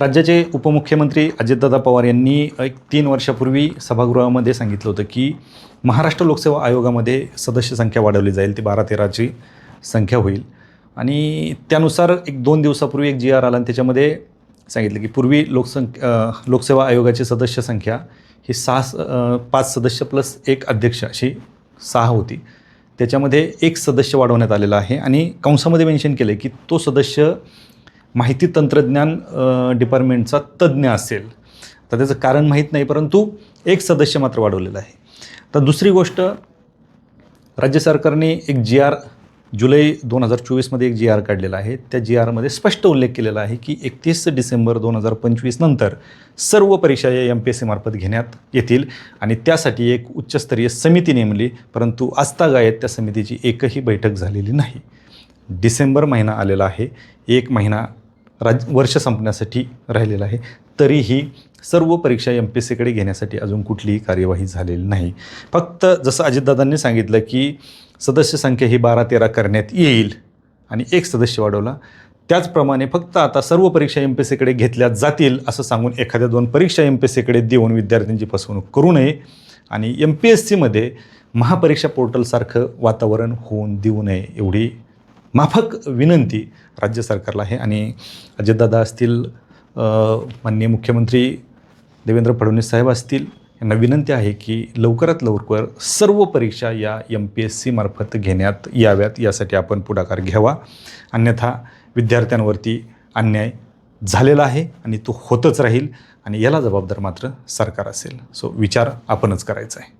राज्याचे उपमुख्यमंत्री अजितदादा पवार यांनी एक तीन वर्षापूर्वी सभागृहामध्ये सांगितलं होतं की महाराष्ट्र लोकसेवा आयोगामध्ये सदस्य संख्या वाढवली जाईल ती बारा तेराची संख्या होईल. आणि त्यानुसार एक दोन दिवसापूर्वी एक जी आर आला आणि त्याच्यामध्ये सांगितलं की पूर्वी लोकसंख्या लोकसेवा आयोगाची सदस्य संख्या ही सहा स- पाच सदस्य प्लस एक अध्यक्ष अशी सहा होती. त्याच्यामध्ये एक सदस्य वाढवण्यात आलेला आहे आणि कंसामध्ये मेन्शन केलं की तो सदस्य माहिती तंत्रज्ञान डिपार्टमेंटचा तज्ज्ञ असेल. तर त्याचं कारण माहीत नाही परंतु एक सदस्य मात्र वाढवलेला आहे. तर दुसरी गोष्ट राज्य सरकारने एक जी आर जुलै दोन हजार चोवीसमध्ये एक जी आर काढलेला आहे. त्या जी आरमध्ये स्पष्ट उल्लेख केलेला आहे की एकतीस डिसेंबर दोन हजार पंचवीस नंतर सर्व परीक्षा या एम पी एस सीमार्फत घेण्यात येतील आणि त्यासाठी एक उच्चस्तरीय समिती नेमली परंतु आस्थागायत त्या समितीची एकही बैठक झालेली नाही. डिसेंबर महिना आलेला आहे. एक महिना राज वर्ष संपण्यासाठी राहिलेला आहे. तरीही सर्व परीक्षा एम पी एस सीकडे घेण्यासाठी अजून कुठलीही कार्यवाही झालेली नाही. फक्त जसं अजितदादांनी सांगितलं की सदस्य संख्या ही बारा तेरा करण्यात येईल आणि एक सदस्य वाढवला त्याचप्रमाणे फक्त आता सर्व परीक्षा एम पी एस सीकडे घेतल्या जातील असं सांगून एखाद्या दोन परीक्षा एम पी एस सीकडे देऊन विद्यार्थ्यांची फसवणूक करू नये आणि एम पी एस सीमध्ये महापरीक्षा पोर्टलसारखं वातावरण होऊन देऊ नये एवढी माफक विनंती राज्य सरकारला आहे आणि अजितदादा असतील माननीय मुख्यमंत्री देवेंद्र फडणवीस साहेब असतील यांना विनंती आहे की लवकरात लवकर सर्व परीक्षा या एम पी एस सीमार्फत घेण्यात याव्यात. यासाठी आपण पुढाकार घ्यावा. अन्यथा विद्यार्थ्यांवरती अन्याय झालेला आहे आणि तो होतच राहील आणि याला जबाबदार मात्र सरकार असेल. सो विचार आपणच करायचा आहे.